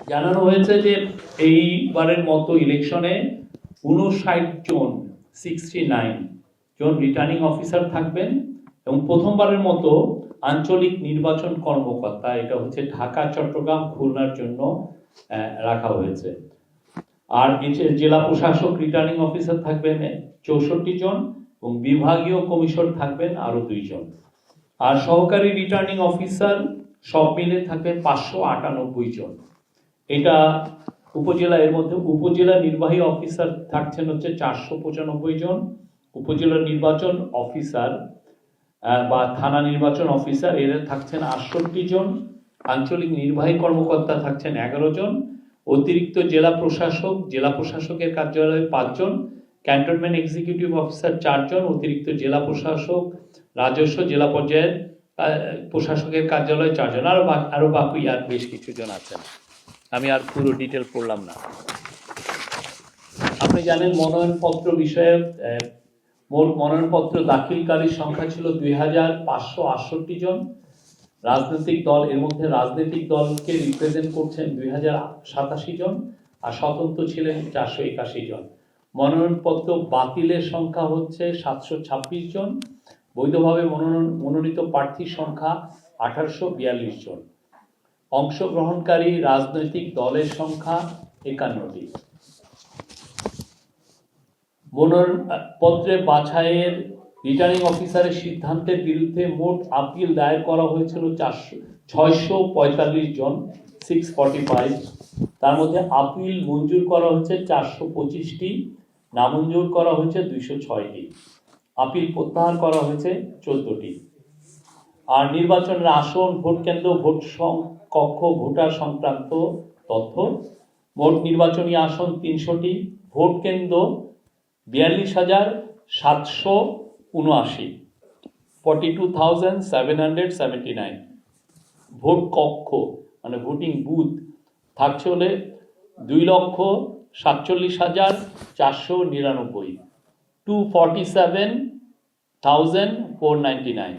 জানানো হয়েছে যে এইবারের মতো ইলেকশনে উনষাট জন সিক্সটি নাইন জন রিটার্নিং অফিসার থাকবেন এবং প্রথমবারের মতো আঞ্চলিক নির্বাচন কর্মকর্তা, এটা হচ্ছে ঢাকা, চট্টগ্রাম, খুলনার জন্য রাখা হয়েছে। আর জেলা প্রশাসক রিটার্নিং অফিসার থাকবেন চৌষট্টি জন এবং বিভাগীয় কমিশন থাকবেন আরও দুইজন আর সহকারী রিটার্নিং অফিসার সব মিলে থাকবে পাঁচশো আটানব্বই জন। এটা উপজেলা, এর মধ্যে উপজেলা নির্বাহী অফিসার থাকছেন হচ্ছে চারশো পঁচানব্বই জন। উপজেলা নির্বাচন অফিসার বা থানা নির্বাচন অফিসার, এরা থাকছেন আটষট্টি জন। আঞ্চলিক নির্বাহী কর্মকর্তা থাকছেন এগারো জন। অতিরিক্ত জেলা প্রশাসক, জেলা প্রশাসকের কার্যালয়ে পাঁচজন ক্যান্টনমেন্ট এক্সিকিউটিভ অফিসার চারজন অতিরিক্ত জেলা প্রশাসক, রাজস্ব জেলা পর্যায়ের প্রশাসকের কার্যালয়ে চারজন আরও বা- আরও বাকি আর বেশ কিছু জন আছেন। আমি আর পুরো ডিটেল পড়লাম না। আপনি জানেন মনোনয়নপত্র বিষয়ে মোট মনোনয়নপত্র দাখিলকারীর সংখ্যা ছিল দুই হাজার পাঁচশো আটষট্টি জন। রাজনৈতিক দল, এর মধ্যে রাজনৈতিক দলকে রিপ্রেজেন্ট করছেন দুই হাজার সাতাশি জন আর স্বতন্ত্র ছিলেন চারশো একাশি জন। মনোনয়নপত্র বাতিলের সংখ্যা হচ্ছে সাতশো ছাব্বিশ জন। বৈধভাবে মনোনয়ন মনোনীত প্রার্থীর সংখ্যা আঠারোশো বিয়াল্লিশ জন। অংশগ্রহণকারী রাজনৈতিক দলের সংখ্যা একান্নটি। মনোনয়নপত্রে বাছাইয়ের রিটার্নিং অফিসারের সিদ্ধান্তের বিরুদ্ধে মোট আপিল দায়ের করা হয়েছিল চারশো, ছয়শো পঁয়তাল্লিশ জন সিক্স ফর্টি ফাইভ তার মধ্যে আপিল মঞ্জুর করা হয়েছে চারশো পঁচিশটি, নামঞ্জুর করা হয়েছে দুইশো ছয়টি। আপিল প্রত্যাহার করা হয়েছে চোদ্দটি। আর নির্বাচনের আসন, ভোট কেন্দ্র, ভোট কক্ষ, ভোটার সংক্রান্ত তথ্য মোট নির্বাচনী আসন তিনশোটি, ভোট কেন্দ্র বিয়াল্লিশ হাজার সাতশো উনআশি forty two thousand seven hundred seventy nine vote কক্ষ মানে ভোটিং বুথ, থাকছে হলে দুই লক্ষ সাতচল্লিশ হাজার চারশো নিরানব্বই two forty seven thousand four ninety nine